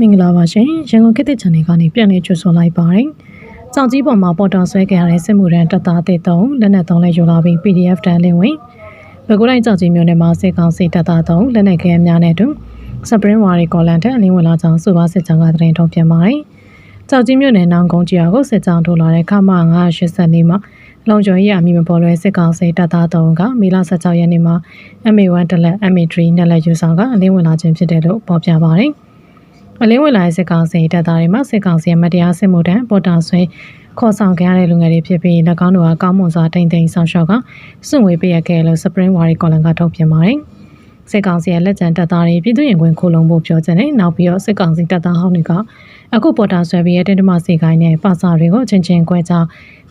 မင်္ဂလာပါရှင်ရန်ကုန်ခေတ်သစ် channel ကနေပြန်လည်ကြိုဆိုလိုက်ပါတယ်။ကြောင်ကြီးပေါ်မှာပေါ်တော်ဆွဲခဲ့ရတဲ့စစ်မှုရန်တပ်သားတစ်သုံးလက်နက်သုံးလက်ယူလာပြီး PDF တန်းလင်းဝင်ဘကုတိုင်းကြောင်ကြီးမြို့နယ်မှာစစ်ကောင်စီတပ်သားသုံးလက်နက်ခဲများနဲ့အတူစပရင်ဝါရီကော်လန်တဲ့အလင်းဝင်လာကြောင်းစုပါစစ်ကြောင်းကသတင်းထုတ်ပြန်ပါတယ်။ကြောင်ကြီးမြို့နယ်နောင်ကုန်းကြီးကိုစစ်ကြောင်းထိုးလာတဲ့ခမ980နေမှာလုံခြုံရေးအမိမပေါ်လွယ်စစ်ကောင်စီတပ်သားသုံးကမေလ16ရက်နေ့မှာ MA1 တလက် MA3 နဲ့လက်ယူဆောင်ကအလင်းဝင်လာခြင်းဖြစ်တယ်လို့ပေါ်ပြပါတယ်။ အလင်းဝင်လာတဲ့စစ်ကောင်စီတပ်သားတွေမှစစ်ကောင်စီရဲ့မတရားစစ်မှုထမ်းပေါ်တာဆွဲခေါ်ဆောင်ခဲ့ရတဲ့လူငယ်တွေဖြစ်ပြီး၎င်းတို့ကကောင်းမွန်စွာတိမ်တိမ်ဆောင်ရှောက်ကစွန့်ဝေးပေးရခဲ့လို့ Spring Wari ကော်လန်ကထုတ်ပြန်ပါတယ်။စစ်ကောင်စီရဲ့လက်ကျန်တပ်သားတွေပြည်သူ့ရင်ခွင်ခိုလုံဖို့ပြောချင်တယ်။နောက်ပြီးတော့စစ်ကောင်စီတပ်သားဟောင်းတွေကအခုပေါ်တာဆွဲပြီးရတဲ့တမစီကိုင်းနဲ့ပါစာတွေကိုချင်းချင်းကွဲကြ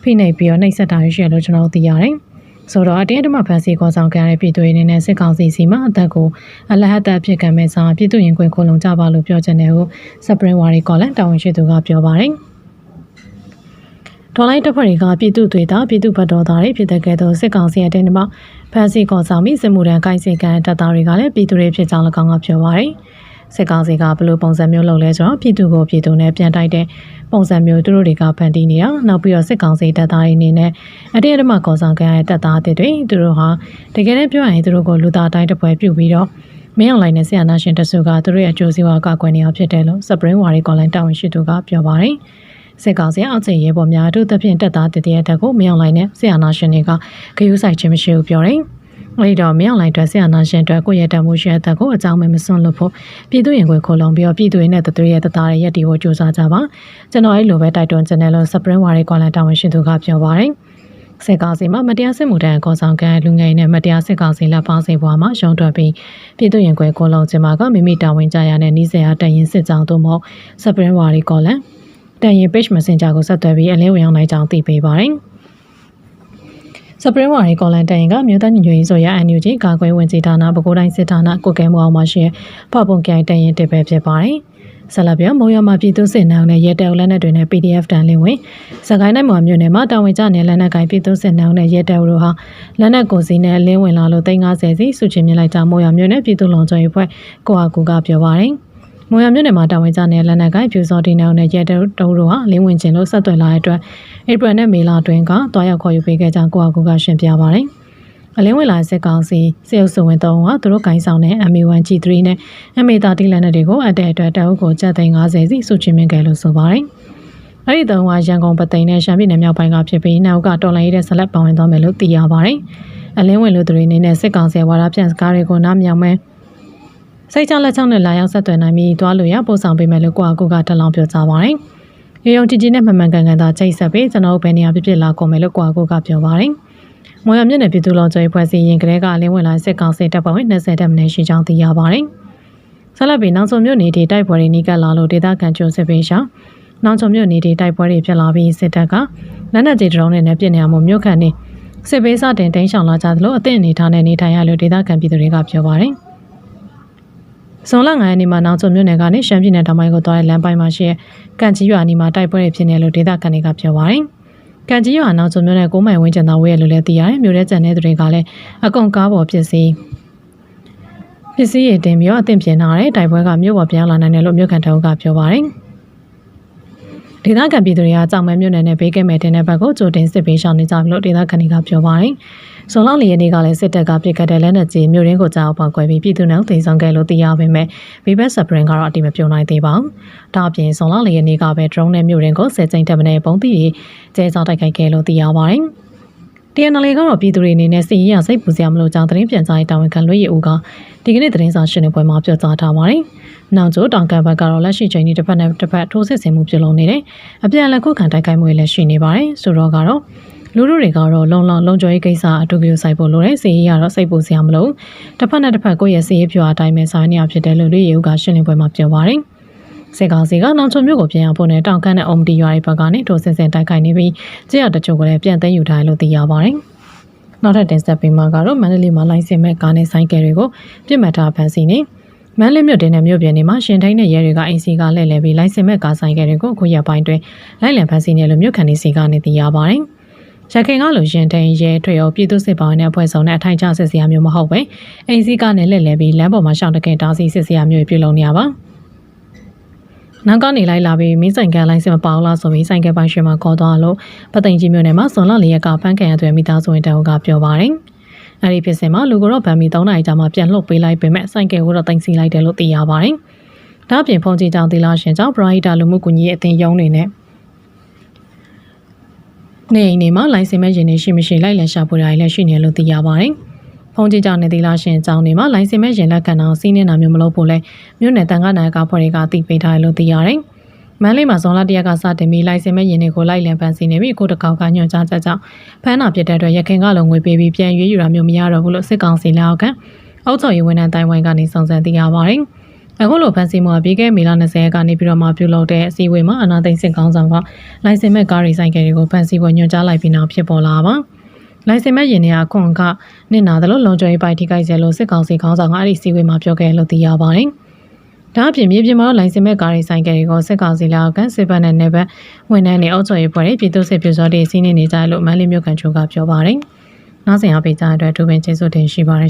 ဖိနှိပ်ပြီးတော့နှိပ်စက်တာရရှိရလို့ကျွန်တော်တို့သိရတယ်။ ဆိုတော့အတင်းအဓမ္မဖန်ဆီးခေါ်ဆောင်ခံရတဲ့ပြည်သူတွေအနေနဲ့စစ်ကောင်စီစီမအသက်ကိုအလဟတ်တပ်ဖြစ်ကံမဲ့စာပြည်သူရင်ခွင်ခုံလုံကြပါလို့ပြောချင်တယ်ဟုစပရင်ဝါရီကော်လန်တာဝန်ရှိသူကပြောပါတယ်ဒေါ်လိုက်တပ်ဖွဲ့တွေကပြည်သူတွေတာပြည်သူဘတ်တော်သားတွေဖြစ်တဲ့ကဲ့သို့စစ်ကောင်စီအတင်းအဓမ္မဖန်ဆီးခေါ်ဆောင်ပြီးစစ်မှုထမ်းကိုင်းစင်ကန်တပ်သားတွေကလည်းပြည်သူတွေဖြစ်ကြောင်း၎င်းကပြောပါတယ် စစ်ကောင်စီကဘယ်လိုပုံစံမျိုးလုပ်လဲဆိုတော့ပြည်သူကိုပြည်သူနဲ့ပြန်တိုက်တဲ့ပုံစံမျိုးသူတို့တွေကဖန်တီးနေတာနောက်ပြီးတော့စစ်ကောင်စီတပ်သားတွေအနေနဲ့အတင်းအဓမ္မကော်ဆောင်ခံရတဲ့တပ်သားတွေတွေသူတို့ဟာတကယ်တမ်းပြောရရင်သူတို့ကိုလူသားတိုင်းတစ်ပွဲပြုတ်ပြီးတော့မင်းအောင်လိုင်းနဲ့ဆရာနာရှင်တဆုကသူတို့ရဲ့အကျိုးစီးပွားကောက်ကွယ်နေအောင်ဖြစ်တယ်လို့စပရင်ဝါရီကွန်လိုင်းတာဝန်ရှိသူကပြောပါတယ်စစ်ကောင်စီအောက်ခြေရဲဘော်များတို့သဖြင့်တပ်သားတည်တည်းတက်ကိုမင်းအောင်လိုင်းနဲ့ဆရာနာရှင်တွေကဂယုဆိုင်ခြင်းမရှိဘူးပြောတယ် အဲ့တော့မင်းအောင်လိုင်းအတွက်ဆရာနာရှင်အတွက်ကိုယ့်ရဲ့တမှုရှိတဲ့ကိုအကြောင်းမဲ့မစွန့်လို့ဖို့ပြည်သူရင်ခွေခိုးလုံးပြီးတော့ပြည်သူရဲ့နဲ့တသွေးရဲ့တသားရဲ့ရက်တီကိုစူးစမ်းကြပါကျွန်တော်အဲ့လိုပဲတိုက်တွန်းချင်တယ်လို့စပရင်ဝါရီကွန်လန်တာဝန်ရှိသူကပြောပါတယ်စစ်ကောင်စီမှာမတရားစစ်မှုတန်းကောဆောင်ကလူငယ်နဲ့မတရားစစ်ကောင်စီလက်ပေါင်းစိဘွားမှာရုံထွက်ပြီးပြည်သူရင်ခွဲကိုလုံးချင်မှာကမိမိတာဝန်ကြရတဲ့နီးစရာတရင်စစ်ကြောင်းတို့မဟုတ်စပရင်ဝါရီကော်လန်တန်ရင် page messenger ကိုဆက်သွယ်ပြီးအလင်းဝင်အောင်နိုင်ကြောင်းသိပေးပါတယ် စပရင်ဝါရီကော်လန်တန်ရင်ကမြို့သားညီညွတ်ရေးဆိုရအန်ယူဂျီကာကွယ်ဝင်ကြီးဌာနပဲခူးတိုင်းစစ်ဌာနကိုကဲမှုအောင်မှာရှိဖပုံကြိုင်တန်ရင်တစ်ပဲဖြစ်ပါတယ်ဆလပြမုံရမှာပြည်သူစစ်နှောင်းနဲ့ရဲတဲလက်နက်တွေနဲ့ PDF တန်လင်းဝင်စကိုင်းတိုင်းမှာမြို့နယ်မှာတာဝန်ကျတဲ့လက်နက်ကိုင်ပြည်သူစစ်နှောင်းနဲ့ရဲတဲတို့ဟာလက်နက်ကိုစီနဲ့လင်းဝင်လာလို့350စီစုချင်းမြင်လိုက်ကြမုံရမြို့နယ်ပြည်သူလုံခြုံရေးဖွဲ့ကိုဟာကူကပြောပါတယ် မွန်ရမြို့နယ်မှာတာဝန်ကျတဲ့လက်နက်ကိုင်ဖြူစော်တီနောင်နဲ့ရဲတုံးတို့ဟာလင်းဝင်ခြင်းလို့ဆက်သွယ်လာတဲ့အတွက်ဧပြီနဲ့မေလအတွင်းကတွားရောက်ခေါ်ယူပေးခဲ့ကြောင်းကိုအကူကရှင်းပြပါရယ်။အလင်းဝင်လာစစ်ကောင်စီစေအုပ်စုဝင်သုံးကသူတို့ဂိုင်းဆောင်တဲ့ MA1G3 နဲ့ MA30 လက်နက်တွေကိုအတဲ့အတွက်တအုပ်ကိုကျပ်သိန်း50စီစုချင်းမြင့်ခဲ့လို့ဆိုပါရယ်။အဲ့ဒီသုံးကရန်ကုန်ပသိမ်နဲ့ရှမ်းပြည်နယ်မြောက်ပိုင်းကဖြစ်ပြီးနောက်ကတော်လိုင်းရဲဆက်လက်ပါဝင်သွားမယ်လို့သိရပါရယ်။အလင်းဝင်လူတွေအနေနဲ့စစ်ကောင်စီဝါဒပြန်စကားတွေကိုနားမြောင်မဲ့ စိတ်ချလက်ချောင်းနဲ့လာရောက်ဆက်သွယ်နိုင်ပြီးသွားလို့ရပို့ဆောင်ပေးမယ်လို့ကိုအကူကတလောင်းပြောကြပါတယ်။ရေုံကြည်ကြည်နဲ့မှန်မှန်ကန်ကန်သာချိတ်ဆက်ပြီးကျွန်တော်တို့ဘယ်နေရာဖြစ်ဖြစ်လာကုန်မယ်လို့ကိုအကူကပြောပါတယ်။မွေရမြင့်နယ်ပြည်သူ့လုံခြုံရေးဖွဲ့စည်းရင်ကလေးကအလင်းဝင်လာစစ်ကောင်စီတပ်ဖွဲ့ဝင်20တက်မနေရှိကြောင်းသိရပါတယ်။ဆက်လက်ပြီးနောက်ဆုံးမြို့နေတီတိုက်ပွဲတွေနီးကပ်လာလို့ဒေသခံကျုံစစ်ပေးရှောင်းနောက်ဆုံးမြို့နေတီတိုက်ပွဲတွေဖြစ်လာပြီးစစ်တပ်ကလက်နက်ကြီးဒရုန်းတွေနဲ့ပြည်နေမှုမြို့ခံနေစစ်ပေးစတင်တင်းရှောင်လာကြသလိုအသင့်အနေထားနဲ့နေထိုင်ရလို့ဒေသခံပြည်သူတွေကပြောပါတယ်။ ဇွန်လ9ရက်နေ့မှာနောက်ကျော်မြို့နယ်ကနေရှမ်းပြည်နယ်တောင်ပိုင်းကိုသွားတဲ့လမ်းပိုင်းမှာရှိတဲ့ကန်ကြီးရွာနီမှာတိုက်ပွဲတွေဖြစ်နေလို့ဒေသခံတွေကပြောပါတယ်။ကန်ကြီးရွာနောက်ကျော်မြို့နယ်ကိုမိုင်ဝင်းကျန်သားဝဲရလို့လည်းသိရတယ်။မြို့ထဲကျန်တဲ့သူတွေကလည်းအကုံကားပေါ်ပစ္စည်းပစ္စည်းရတင်ပြီးတော့အသင့်ပြင်ထားတဲ့တိုက်ပွဲကမြို့ပေါ်ပြန်လာနိုင်တယ်လို့မြို့ခံတအုပ်ကပြောပါတယ်။ ဒေသခံပြည်သူတွေကကြောင်မဲမြို့နယ်နဲ့ဘေးကဲမဲ့တင်တဲ့ဘက်ကိုကြိုတင်စစ်ပေးရှောင်နေကြပြီလို့ဒေသခံတွေကပြောပါတယ်။ဇွန်လ၄ရက်နေ့ကလည်းစစ်တပ်ကပြစ်ခတ်တဲ့လက်နက်ကြီးမြို့ရင်းကိုကြောက်ပေါက်ကွဲပြီးပြည်သူနောက်တင်ဆောင်ခဲ့လို့သိရပေမဲ့ဘီဘက်ဆပ်ပရင်ကတော့အတိမပြုံနိုင်သေးပါဘူး။ဒါအပြင်ဇွန်လ၄ရက်နေ့ကပဲ drone နဲ့မြို့ရင်းကိုဆယ်ကျိန်တက်မနေပုံသီးကြီးကျဲစားတိုက်ခိုက်ခဲ့လို့သိရပါတယ်။ TNL ကတော့ပြည်သူတွေအနေနဲ့စီရင်ရစိတ်ပူစရာမလိုကြောင်းသတင်းပြန်ကြားရေးတာဝန်ခံလွှဲရည်ဦးကဒီကနေ့သတင်းစာရှင်းလင်းပွဲမှာပြောကြားထားပါတယ်။ နောက်ကျတောင်ကန်ဘက်ကတော့လက်ရှိချိန်ဒီတစ်ဖက်နဲ့တစ်ဖက်ထိုးစစ်ဆင်မှုပြုလုပ်နေတယ်။အပြန်အလှန်ခုခံတိုက်ခိုက်မှုတွေလည်းရှိနေပါတယ်။ဆိုတော့ကတော့လူလူတွေကတော့လုံလောက်လုံကျော်ရေးကိစ္စအတူတူဆိုင်ဖို့လိုတယ်စီရေးရတော့စိတ်ပူစရာမလိုတစ်ဖက်နဲ့တစ်ဖက်ကိုယ့်ရဲ့စီရေးပြောအတိုင်းပဲဆိုင်နေရဖြစ်တယ်လို့လူရေဦးကရှင်းလင်းပွဲမှာပြောပါတယ်။စေကောင်စီကနောင်ချုံမြို့ကိုပြန်ရောက်ဖို့နဲ့တောင်ကန်းနဲ့အုံတီရွာတွေဘက်ကနေထိုးစင်စင်တိုက်ခိုက်နေပြီးကြေးရတချို့ကလည်းပြန်သိမ်းယူထားတယ်လို့သိရပါတယ်။နောက်ထပ်တင်ဆက်ပေးမှာကတော့မန္တလေးမှာလိုင်းစင်မဲ့ကားနဲ့ဆိုင်ကယ်တွေကိုပြစ်မှတ်ထားဖမ်းဆီးနေ မန်းလေးမြို့တင်တဲ့မြို့ပြည်နေမှာရှင်ထိုင်းတဲ့ရဲတွေကအိမ်စီကလှည့်လည်ပြီးလိုင်းစင်မဲ့ကားဆိုင်ကယ်တွေကိုအခုရက်ပိုင်းတွင်လိုက်လံဖမ်းဆီးနေလို့မြို့ခံတွေစီကနေသိရပါတယ်။ရခိုင်ကလိုရှင်ထိန်ရဲထွေရောပြည်သူစစ်ပေါင်းနဲ့အဖွဲ့ဆောင်တဲ့အထိုင်ချစစ်စရာမျိုးမဟုတ်ပဲအိမ်စီကနေလှည့်လည်ပြီးလမ်းပေါ်မှာရှောင်းတကင်တားဆီးစစ်စရာမျိုးပြုလုပ်နေရပါ။နောက်ကနေလိုက်လာပြီးမင်းဆိုင်ကလိုင်းစင်မပေါလားဆိုပြီးဆိုင်ကပိုင်းရှင်မှာခေါ်သွားလို့ပသိမ်ကြီးမြို့နယ်မှာစွန်လလီရက်ကဖန်ခံရတဲ့မိသားစုဝင်တအုပ်ကပြောပါတယ်။ အဲဒီဖြစ်စဉ်မှာလူကတော့ဗန်မီ3နိုင်ကြာမှပြန်လှုပ်ပေးလိုက်ပေမဲ့ဆိုင်ကယ်ကိုတော့တင်စီလိုက်တယ်လို့သိရပါတယ်။ဒါ့အပြင်ဖုန်ကြီးကြောင့်သီလာရှင်ကြောင့်ပရိုဟိတာလူမှုကွန်ရက်အသင်းရုံးနေနဲ့နေအိမ်နေမှာလိုင်စင်မဲ့ရင်နေရှိမရှိလိုက်လံရှာဖွေတာတွေလည်းရှိနေတယ်လို့သိရပါတယ်။ဖုန်ကြီးကြောင့်နေသီလာရှင်ကြောင့်နေမှာလိုင်စင်မဲ့ရင်လက်ခံအောင်စီးနေတာမျိုးမလုပ်ဖို့လဲမြို့နယ်တန်ခါနိုင်ကဖွဲ့တွေကတည်ပေးထားတယ်လို့သိရတယ်။ မန်းလေးမှာဇွန်လတရက်ကစတင်ပြီးလိုင်စင်မဲ့ရင်တွေကိုလိုက်လံဖန်ဆီးနေပြီးအခုတစ်ခေါက်ကညွှန်ကြားချက်ကြောင့်ဖမ်းတာဖြစ်တဲ့အတွက်ရခင်ကလုံးငွေပေးပြီးပြန်ရွေးယူတာမျိုးမရတော့ဘူးလို့စစ်ကောင်စီလက်အောက်ခံအောက်ချုပ်ရေးဝန်ထမ်းတိုင်ဝမ်ကနေစုံစမ်းသိရပါတယ်။အခုလိုဖန်စီမှုအပြီးခဲ့မေလ20ရက်ကနေပြီးတော့မှပြုလုပ်တဲ့အစည်းအဝေးမှာအနာသိန်းစစ်ကောင်းဆောင်ကလိုင်စင်မဲ့ကားရီဆိုင်ကယ်တွေကိုဖန်စီဖို့ညွှန်ကြားလိုက်ပြီးနောက်ဖြစ်ပေါ်လာပါ။လိုင်စင်မဲ့ရင်တွေကခွန်ကနစ်နာတယ်လို့လုံခြုံရေးပိုက်ထိခိုက်စေလို့စစ်ကောင်စီခေါင်းဆောင်ကအဲ့ဒီစည်းဝေးမှာပြောခဲ့လို့သိရပါတယ်။ ဒါအပြင်မြေပြင်မှာလိုင်စင်မဲ့ကားရီဆိုင်ကယ်တွေကိုစစ်ကောင်စီလက်အောက်ခံစစ်ဘက်နဲ့နယ်ဘက်ဝန်ထမ်းတွေအောက်ကျော်ရေးဖွဲ့တွေပြည်သူ့စစ်ပြူစောတွေစီးနေနေကြတယ်လို့မန်းလေးမြို့ကန်ချိုကပြောပါတယ်။နောက်ဆက်အပိတ်ကြတဲ့အတွက်ဒုပင်ကျေးဇူးတင်ရှိပါတယ်